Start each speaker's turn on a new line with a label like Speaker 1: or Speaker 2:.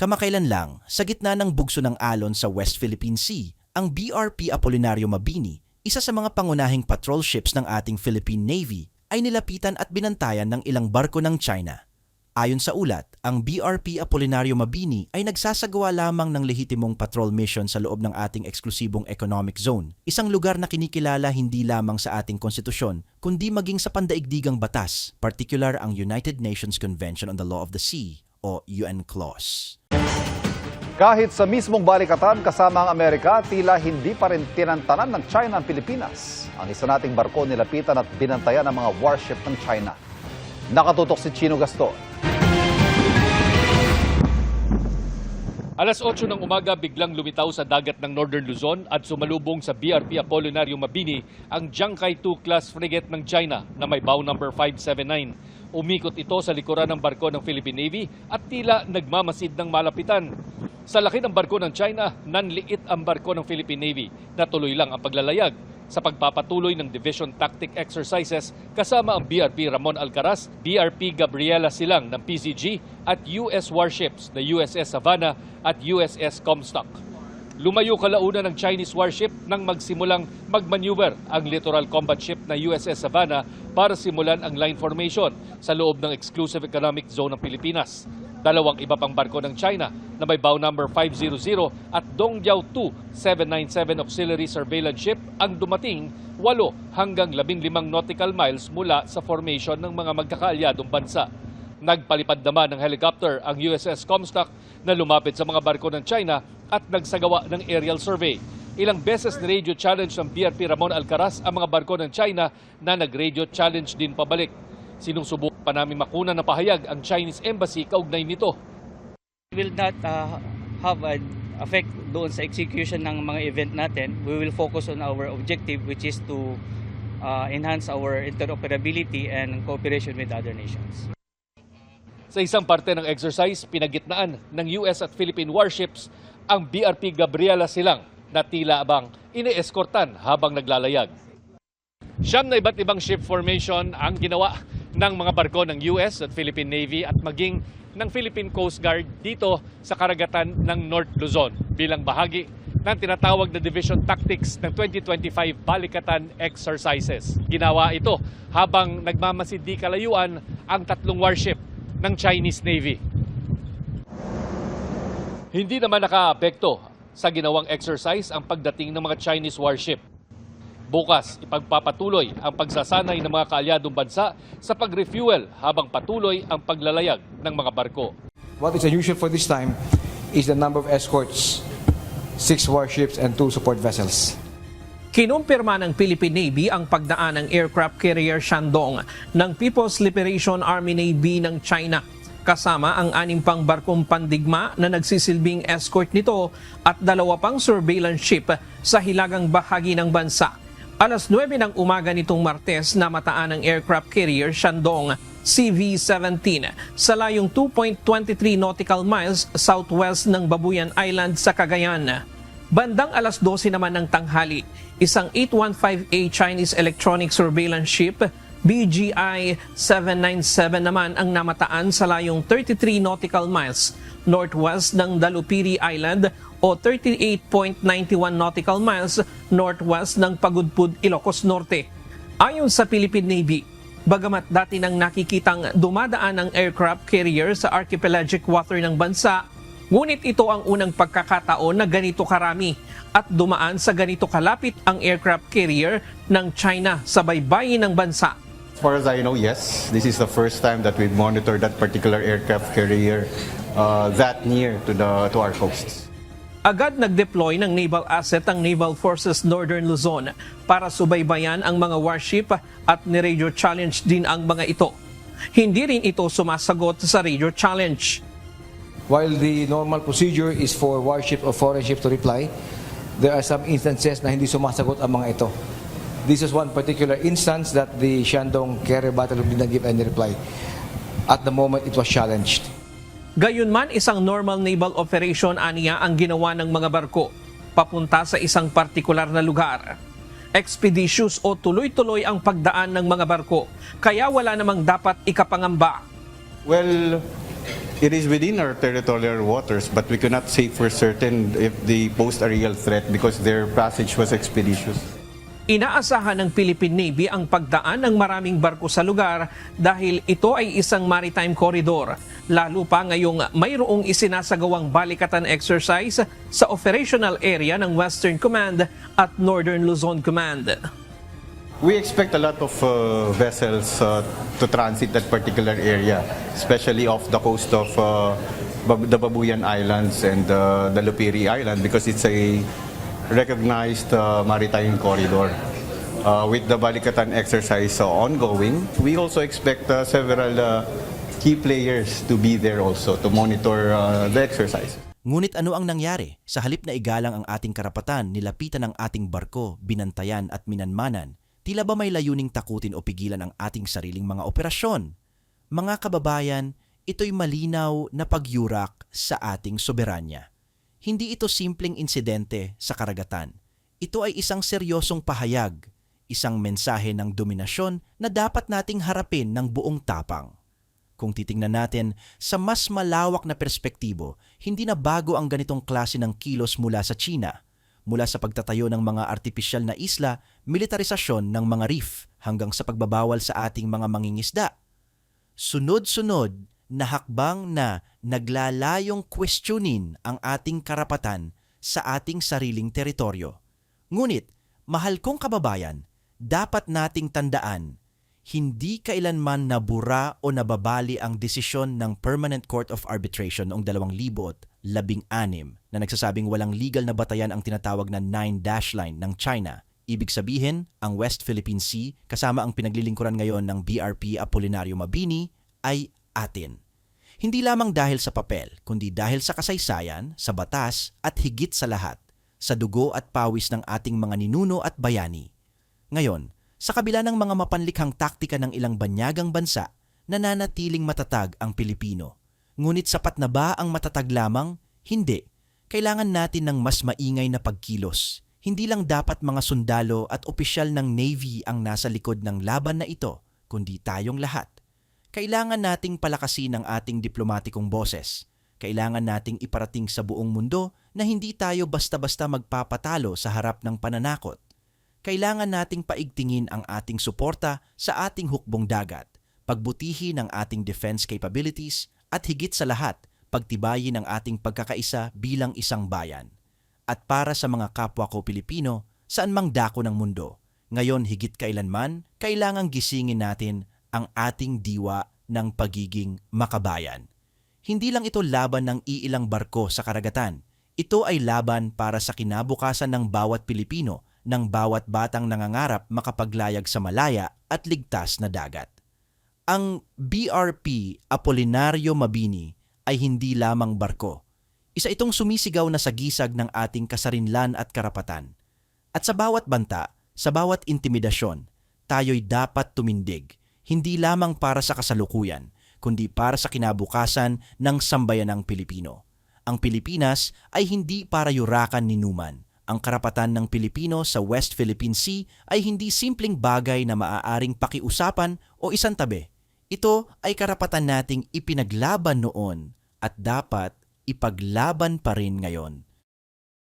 Speaker 1: Kamakailan lang, sa gitna ng bugso ng alon sa West Philippine Sea, ang BRP Apolinario Mabini, isa sa mga pangunahing patrol ships ng ating Philippine Navy, ay nilapitan at binantayan ng ilang barko ng China. Ayon sa ulat, ang BRP Apolinario Mabini ay nagsasagawa lamang ng lehitimong patrol mission sa loob ng ating eksklusibong economic zone, isang lugar na kinikilala hindi lamang sa ating konstitusyon, kundi maging sa pandaigdigang batas, particular ang United Nations Convention on the Law of the Sea o UN Clause.
Speaker 2: Kahit sa mismong balikatan kasama ang Amerika, tila hindi pa rin tinantanan ng China ang Pilipinas. Ang isa nating barko nilapitan at binantayan ng mga warship ng China. Nakatutok si Chino Gaston.
Speaker 3: Alas 8 ng umaga biglang lumitaw sa dagat ng Northern Luzon at sumalubong sa BRP Apolinario Mabini ang Jiangkai 2 class frigate ng China na may bow number 579. Umikot ito sa likuran ng barko ng Philippine Navy at tila nagmamasid ng malapitan. Sa laki ng barko ng China, nanliit ang barko ng Philippine Navy na tuloy lang ang paglalayag sa pagpapatuloy ng Division Tactic Exercises kasama ang BRP Ramon Alcaraz, BRP Gabriela Silang ng PCG at US warships na USS Savannah at USS Comstock. Lumayo kalaunan ng Chinese warship nang magsimulang magmaneuver ang littoral combat ship na USS Savannah para simulan ang line formation sa loob ng exclusive economic zone ng Pilipinas. Dalawang iba pang barko ng China na may bow number 500 at Dongjiao 2 797 auxiliary surveillance ship ang dumating 8 hanggang 15 nautical miles mula sa formation ng mga magkakaalyadong bansa. Nagpalipad naman ng helicopter ang USS Comstock na lumapit sa mga barko ng China at nagsagawa ng aerial survey. Ilang beses na radio challenge ng BRP Ramon Alcaraz ang mga barko ng China na nag-radio challenge din pabalik. Sinusubukan pa namin makuna ng pahayag ang Chinese Embassy kaugnay nito.
Speaker 4: Will not uh, have an effect doon sa execution ng mga event natin. We will focus on our objective which is to uh, enhance our interoperability and cooperation with other nations.
Speaker 3: Sa isang parte ng exercise, pinagitnaan ng US at Philippine warships ang BRP Gabriela Silang na tila abang ine-escortan habang naglalayag. Siyam na iba't ibang ship formation ang ginawa ng mga barko ng US at Philippine Navy at maging ng Philippine Coast Guard dito sa karagatan ng North Luzon bilang bahagi ng tinatawag na Division Tactics ng 2025 Balikatan Exercises. Ginawa ito habang nagmamasid di kalayuan ang tatlong warship ng Chinese Navy. Hindi naman nakaapekto sa ginawang exercise ang pagdating ng mga Chinese warship. Bukas, ipagpapatuloy ang pagsasanay ng mga kaalyadong bansa sa pag-refuel habang patuloy ang paglalayag ng mga barko.
Speaker 5: What is unusual for this time is the number of escorts, six warships and two support vessels.
Speaker 6: Kinumpirma ng Philippine Navy ang pagdaan ng aircraft carrier Shandong ng People's Liberation Army Navy ng China kasama ang anim pang barkong pandigma na nagsisilbing escort nito at dalawa pang surveillance ship sa hilagang bahagi ng bansa. Alas 9 ng umaga nitong Martes na mataan ng aircraft carrier Shandong CV-17 sa layong 2.23 nautical miles southwest ng Babuyan Island sa Cagayan. Bandang alas 12 naman ng tanghali, isang 815A Chinese electronic surveillance ship BGI 797 naman ang namataan sa layong 33 nautical miles northwest ng Dalupiri Island o 38.91 nautical miles northwest ng Pagudpud, Ilocos Norte. Ayon sa Philippine Navy, bagamat dati nang nakikitang dumadaan ang aircraft carrier sa archipelagic water ng bansa, ngunit ito ang unang pagkakataon na ganito karami at dumaan sa ganito kalapit ang aircraft carrier ng China sa baybayin ng bansa.
Speaker 7: As far as I know, yes. This is the first time that we've monitored that particular aircraft carrier uh, that near to the to our coasts.
Speaker 6: Agad nag-deploy ng naval asset ang Naval Forces Northern Luzon para subaybayan ang mga warship at ni-radio challenge din ang mga ito. Hindi rin ito sumasagot sa radio challenge.
Speaker 5: While the normal procedure is for warship or foreign ship to reply, there are some instances na hindi sumasagot ang mga ito. This is one particular instance that the Shandong carrier battle did not give any reply. At the moment, it was challenged.
Speaker 6: Gayunman, isang normal naval operation aniya ang ginawa ng mga barko papunta sa isang partikular na lugar. Expeditious o tuloy-tuloy ang pagdaan ng mga barko, kaya wala namang dapat ikapangamba.
Speaker 7: Well, It is within our territorial waters, but we cannot say for certain if they pose a real threat because their passage was expeditious.
Speaker 6: Inaasahan ng Philippine Navy ang pagdaan ng maraming barko sa lugar dahil ito ay isang maritime corridor. Lalo pa ngayong mayroong isinasagawang balikatan exercise sa operational area ng Western Command at Northern Luzon Command.
Speaker 7: We expect a lot of uh, vessels uh, to transit that particular area, especially off the coast of uh, the Babuyan Islands and uh, the Lupiri Island because it's a recognized uh, maritime corridor. Uh, with the Balikatan exercise uh, ongoing, we also expect uh, several uh, key players to be there also to monitor uh, the exercise.
Speaker 1: Ngunit ano ang nangyari? Sa halip na igalang ang ating karapatan, nilapitan ang ating barko, binantayan at minanmanan, tila ba may layuning takutin o pigilan ang ating sariling mga operasyon? Mga kababayan, ito'y malinaw na pagyurak sa ating soberanya. Hindi ito simpleng insidente sa karagatan. Ito ay isang seryosong pahayag, isang mensahe ng dominasyon na dapat nating harapin ng buong tapang. Kung titingnan natin sa mas malawak na perspektibo, hindi na bago ang ganitong klase ng kilos mula sa China. Mula sa pagtatayo ng mga artipisyal na isla, militarisasyon ng mga reef, hanggang sa pagbabawal sa ating mga mangingisda. Sunod-sunod na hakbang na naglalayong questionin ang ating karapatan sa ating sariling teritoryo. Ngunit, mahal kong kababayan, dapat nating tandaan hindi kailanman nabura o nababali ang desisyon ng Permanent Court of Arbitration noong 2016 na nagsasabing walang legal na batayan ang tinatawag na Nine Dash Line ng China. Ibig sabihin, ang West Philippine Sea kasama ang pinaglilingkuran ngayon ng BRP Apolinario Mabini ay atin. Hindi lamang dahil sa papel, kundi dahil sa kasaysayan, sa batas at higit sa lahat, sa dugo at pawis ng ating mga ninuno at bayani. Ngayon, sa kabila ng mga mapanlikhang taktika ng ilang banyagang bansa, nananatiling matatag ang Pilipino. Ngunit sapat na ba ang matatag lamang? Hindi. Kailangan natin ng mas maingay na pagkilos. Hindi lang dapat mga sundalo at opisyal ng Navy ang nasa likod ng laban na ito, kundi tayong lahat. Kailangan nating palakasin ang ating diplomatikong boses. Kailangan nating iparating sa buong mundo na hindi tayo basta-basta magpapatalo sa harap ng pananakot kailangan nating paigtingin ang ating suporta sa ating hukbong dagat, pagbutihin ang ating defense capabilities, at higit sa lahat, pagtibayin ang ating pagkakaisa bilang isang bayan. At para sa mga kapwa ko Pilipino, saan mang dako ng mundo, ngayon higit kailanman, kailangang gisingin natin ang ating diwa ng pagiging makabayan. Hindi lang ito laban ng iilang barko sa karagatan. Ito ay laban para sa kinabukasan ng bawat Pilipino ng bawat batang nangangarap makapaglayag sa malaya at ligtas na dagat. Ang BRP Apolinario Mabini ay hindi lamang barko. Isa itong sumisigaw na sagisag ng ating kasarinlan at karapatan. At sa bawat banta, sa bawat intimidasyon, tayo'y dapat tumindig, hindi lamang para sa kasalukuyan, kundi para sa kinabukasan ng sambayanang Pilipino. Ang Pilipinas ay hindi para yurakan ni Numan, ang karapatan ng Pilipino sa West Philippine Sea ay hindi simpleng bagay na maaaring pakiusapan o isang tabi. Ito ay karapatan nating ipinaglaban noon at dapat ipaglaban pa rin ngayon.